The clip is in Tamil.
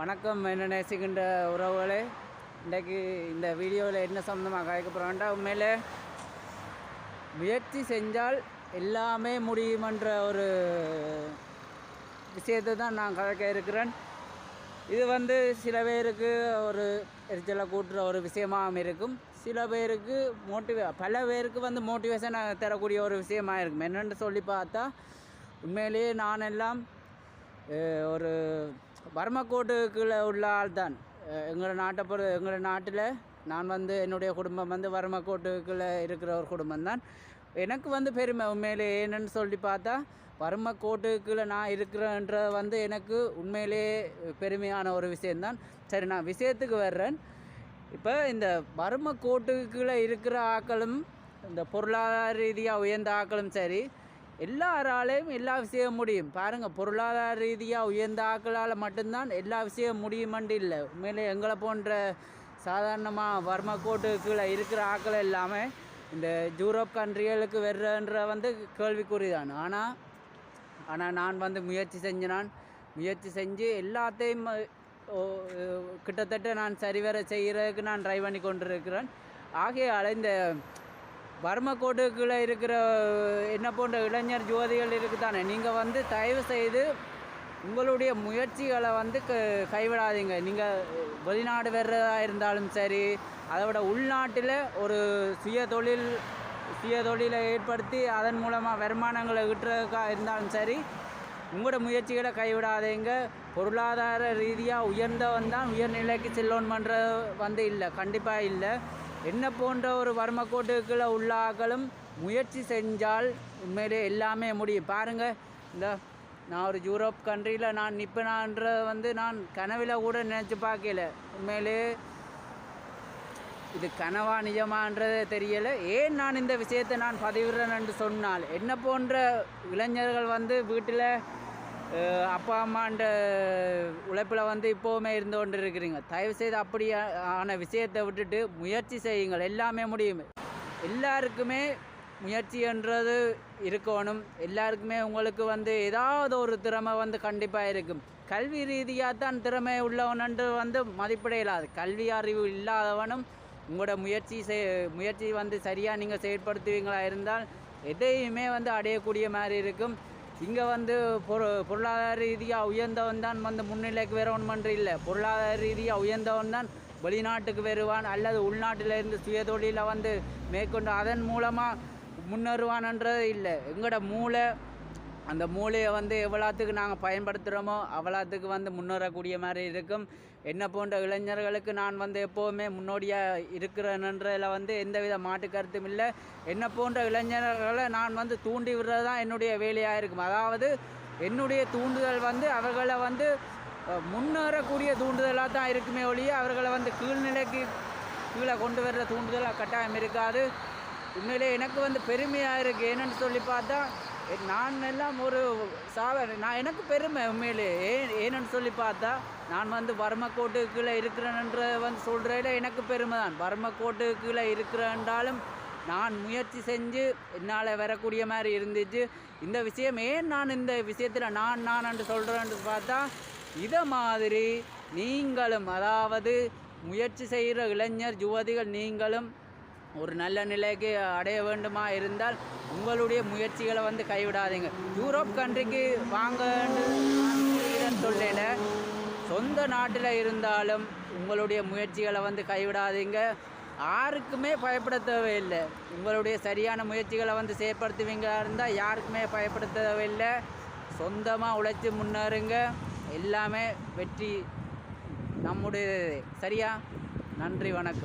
வணக்கம் என்ன நேசிக்கின்ற உறவுகளே. இன்றைக்கு இந்த வீடியோவில் என்ன சம்மந்தமாக கதைக்க போகிறோம்டா உண்மையில் முயற்சி செஞ்சால் எல்லாமே முடியுமன்ற ஒரு விஷயத்தை தான் நான் கதைக்க இருக்கிறேன். இது வந்து சில பேருக்கு ஒரு எரிச்சலை கூட்டுற ஒரு விஷயமாகவும் இருக்கும். சில பேருக்கு மோட்டிவே பல பேருக்கு வந்து மோட்டிவேஷன் தரக்கூடிய ஒரு விஷயமாக இருக்கும். என்னென்னு சொல்லி பார்த்தா உண்மையிலேயே நான் எல்லாம் ஒரு வர்மக்கோட்டுக்குள்ள உள்ள ஆள் தான் எங்களோட நாட்டை பொறு எங்களோட நாட்டில் நான் வந்து என்னுடைய குடும்பம் வந்து வறுமக்கோட்டுக்குள்ளே இருக்கிற ஒரு குடும்பம் தான் எனக்கு வந்து பெருமை உண்மையிலே என்னன்னு சொல்லி பார்த்தா வறுமை கோட்டுக்குள்ளே நான் இருக்கிறேன்ற வந்து எனக்கு உண்மையிலேயே பெருமையான ஒரு விஷயந்தான் சரி நான் விஷயத்துக்கு வர்றேன். இப்போ இந்த வறுமை கோட்டுக்குள்ளே இருக்கிற ஆக்களும் இந்த பொருளாதார ரீதியாக உயர்ந்த ஆக்களும் சரி எல்லாராலையும் எல்லா விஷயம் முடியும். பாருங்கள் பொருளாதார ரீதியாக உயர்ந்த ஆக்களால் மட்டும்தான் எல்லா விஷயம் முடியுமண்டு இல்லை. உண்மையிலே எங்களை போன்ற சாதாரணமாக வர்ம கோட்டுக்குள்ளே இருக்கிற ஆக்கள் எல்லாமே இந்த யூரோப் கண்ட்ரிகளுக்கு வர்றன்ற வந்து கேள்விக்குறிதான் ஆனால் ஆனால் நான் வந்து முயற்சி செஞ்சினான் முயற்சி செஞ்சு எல்லாத்தையும் கிட்டத்தட்ட நான் சரிவர செய்கிறதுக்கு நான் ட்ரை பண்ணி கொண்டிருக்கிறேன். ஆகையால் இந்த வர்மக்கோட்டுக்குள்ளே இருக்கிற என்ன போன்ற இளைஞர் ஜோதிகள் இருக்குதானே? நீங்கள் வந்து தயவு செய்து உங்களுடைய முயற்சிகளை வந்து க கைவிடாதீங்க. நீங்கள் வெளிநாடு வர்றதா இருந்தாலும் சரி அதை விட உள்நாட்டில் ஒரு சுய தொழில் சுய தொழிலை ஏற்படுத்தி அதன் மூலமாக வருமானங்களை ஈட்டுறதுக்காக இருந்தாலும் சரி உங்களோட முயற்சிகளை கைவிடாதீங்க. பொருளாதார ரீதியாக உயர்ந்தவன் தான் உயர்நிலைக்கு செல்லணுமன்ற வந்து இல்லை. கண்டிப்பாக இல்லை. என்ன போன்ற ஒரு வறுமக்கோட்டுக்குள்ள உள்ள ஆக்களும் முயற்சி செஞ்சால் உண்மையிலே எல்லாமே முடியும். பாருங்கள் இந்த நான் ஒரு யூரோப் கண்ட்ரியில் நான் நிற்பேனான்ற வந்து நான் கனவில் கூட நினச்சி பார்க்கல. உண்மையிலே இது கனவா நிஜமான்றது தெரியலை. ஏன் நான் இந்த விஷயத்தை நான் பதிவிடுறேன் என்று சொன்னால் என்ன போன்ற இளைஞர்கள் வந்து வீட்டில் அப்பா அம்மாண்ட உழைப்பில் வந்து இப்போவுமே இருந்து கொண்டு இருக்கிறீங்க தயவுசெய்து அப்படியே ஆன விஷயத்தை விட்டுட்டு முயற்சி செய்யுங்கள். எல்லாமே முடியும். எல்லாருக்குமே முயற்சின்றது இருக்கணும். எல்லாருக்குமே உங்களுக்கு வந்து ஏதாவது ஒரு திறமை வந்து கண்டிப்பாக இருக்கும். கல்வி ரீதியாக தான் திறமை உள்ளவனன்று வந்து மதிப்பிட இல்லாது கல்வி அறிவு இல்லாதவனும் உங்களோட முயற்சி செய் முயற்சி வந்து சரியாக நீங்கள் செயற்படுத்துவீங்களா இருந்தால் எதையுமே வந்து அடையக்கூடிய மாதிரி இருக்கும். இங்கே வந்து பொரு பொருளாதார ரீதியாக உயர்ந்தவன் தான் வந்து முன்னிலைக்கு வரணுமன்று இல்லை. பொருளாதார ரீதியாக உயர்ந்தவன் தான் வெளிநாட்டுக்கு வருவான் அல்லது உள்நாட்டிலிருந்து சுயதொழிலை வந்து மேற்கொண்டு அதன் மூலமாக முன்னேறுவான்ன்றது இல்லை. எங்களோட மூளை அந்த மூளையை வந்து எவ்வளோத்துக்கு நாங்கள் பயன்படுத்துகிறோமோ அவ்வளோத்துக்கு வந்து முன்னேறக்கூடிய மாதிரி இருக்கும். என்ன போன்ற இளைஞர்களுக்கு நான் வந்து எப்போவுமே முன்னோடியாக இருக்கிறேன்ன்றதில் வந்து எந்தவித மாட்டு கருத்தும் இல்லை. என்ன போன்ற இளைஞர்களை நான் வந்து தூண்டி விடுறது தான் என்னுடைய வேலையாக இருக்கும். அதாவது என்னுடைய தூண்டுதல் வந்து அவர்களை வந்து முன்னேறக்கூடிய தூண்டுதலாக தான் இருக்குமே ஒழிய அவர்களை வந்து கீழ்நிலைக்கு கீழே கொண்டு வர்ற தூண்டுதலாக கட்டாயம் இருக்காது. உண்மையிலே எனக்கு வந்து பெருமையாக இருக்குது என்னன்னு சொல்லி பார்த்தா நான் எல்லாம் ஒரு சாவ நான் எனக்கு பெருமை உண்மையிலே. ஏன் ஏன்னு சொல்லி பார்த்தா நான் வந்து வர்மக்கோட்டுக்குள்ளே இருக்கிறேன்ன்ற வந்து சொல்கிறதில் எனக்கு பெருமை தான். வர்மக்கோட்டுக்குள்ளே இருக்கிறேன்றாலும் நான் முயற்சி செஞ்சு என்னால் வரக்கூடிய மாதிரி இருந்துச்சு. இந்த விஷயம் ஏன் நான் இந்த விஷயத்தில் நான் நான் என்று சொல்கிறேன்னு பார்த்தா இதை மாதிரி நீங்களும் அதாவது முயற்சி செய்கிற இளைஞர் யுவதிகள் நீங்களும் ஒரு நல்ல நிலைக்கு அடைய வேண்டுமா இருந்தால் உங்களுடைய முயற்சிகளை வந்து கைவிடாதீங்க. யூரோப் கண்ட்ரிக்கு வாங்க சொல்லலை சொந்த நாட்டில் இருந்தாலும் உங்களுடைய முயற்சிகளை வந்து கைவிடாதீங்க. யாருக்குமே பயப்பட தேவையில்லை. உங்களுடைய சரியான முயற்சிகளை வந்து செயற்படுத்துவீங்களா இருந்தால் யாருக்குமே பயப்பட தேவையில்லை. சொந்தமாக உழைச்சி முன்னேறுங்க. எல்லாமே வெற்றி நம்முடைய சரியா? நன்றி வணக்கம்.